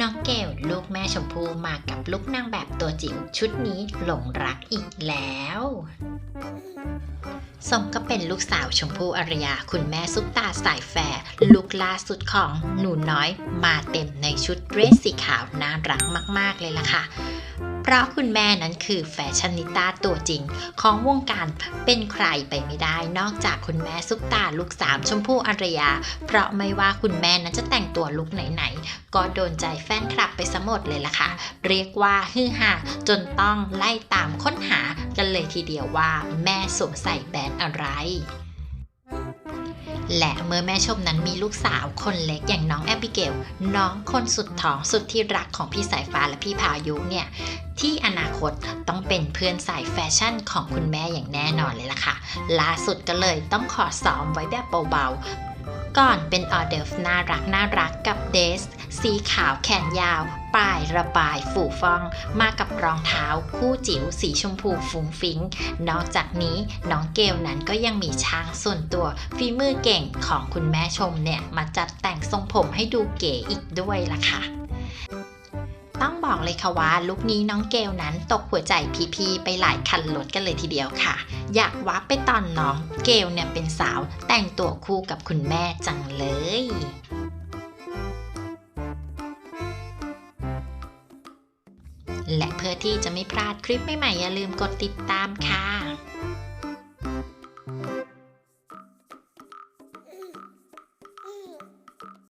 น้องเกลลูกแม่ชมพู่มากับลูกนางแบบตัวจิ๋วชุดนี้หลงรักอีกแล้วสมก็เป็นลูกสาวชมพู่อารยา คุณแม่ซุปตาสายแฟร์ลูกล่าสุดของหนูน้อยมาเต็มในชุดเดรสสีขาวน่ารักมาก ๆ เลยล่ะค่ะ เพราะคุณแม่นั้นคือแฟชั่นนิต้าตัวจริง ของวงการเป็นใครไปไม่ได้ นอกจากคุณแม่ซุปตาลูกสามชมพู่อารยา เพราะไม่ว่าคุณแม่นั้นจะแต่งตัวลุกไหนๆ ก็โดนใจแฟนคลับไปสมดเลยล่ะค่ะ เรียกว่าฮือฮาจนต้องไล่ตามค้นหากันเลยทีเดียวว่าแม่สวมใส่แบรนด์อะไร และเมื่อแม่ชมนั้นมีลูกสาวคนเล็กอย่างน้องแอบิเกล น้องคนสุดท้องสุดที่รักของพี่สายฟ้าและพี่พายุเนี่ย ที่อนาคตต้องเป็นเพื่อนสายแฟชั่นของคุณแม่อย่างแน่นอนเลยล่ะค่ะ ล่าสุดก็เลยต้องขอซ้อมไว้แบบเบาๆ ก่อนเป็นออเดิร์ฟน่ารักน่ารักกับเดส สีขาวแขนยาวปลายระบายฝูฟอง มากับรองเท้าคู่จิ๋วสีชมพูฟุ้งฟิ้ง นอกจากนี้น้องเกลนั้นก็ยังมีช้างส่วนตัวฝีมือเก่งของคุณแม่ชมเนี่ย มาจัดแต่งทรงผมให้ดูเก๋อีกด้วยล่ะค่ะ ต้องบอกเลยค่ะว่าลุคนี้น้องเกลนั้นตกหัวใจพีๆไปหลายคันรถกันเลยทีเดียวค่ะ อยากวับไปตอนน้องเกลเนี่ยเป็นสาวแต่งตัวคู่กับคุณแม่จังเลยและเพื่อที่จะไม่พลาดคลิปใหม่ๆ อย่าลืมกดติดตามค่ะ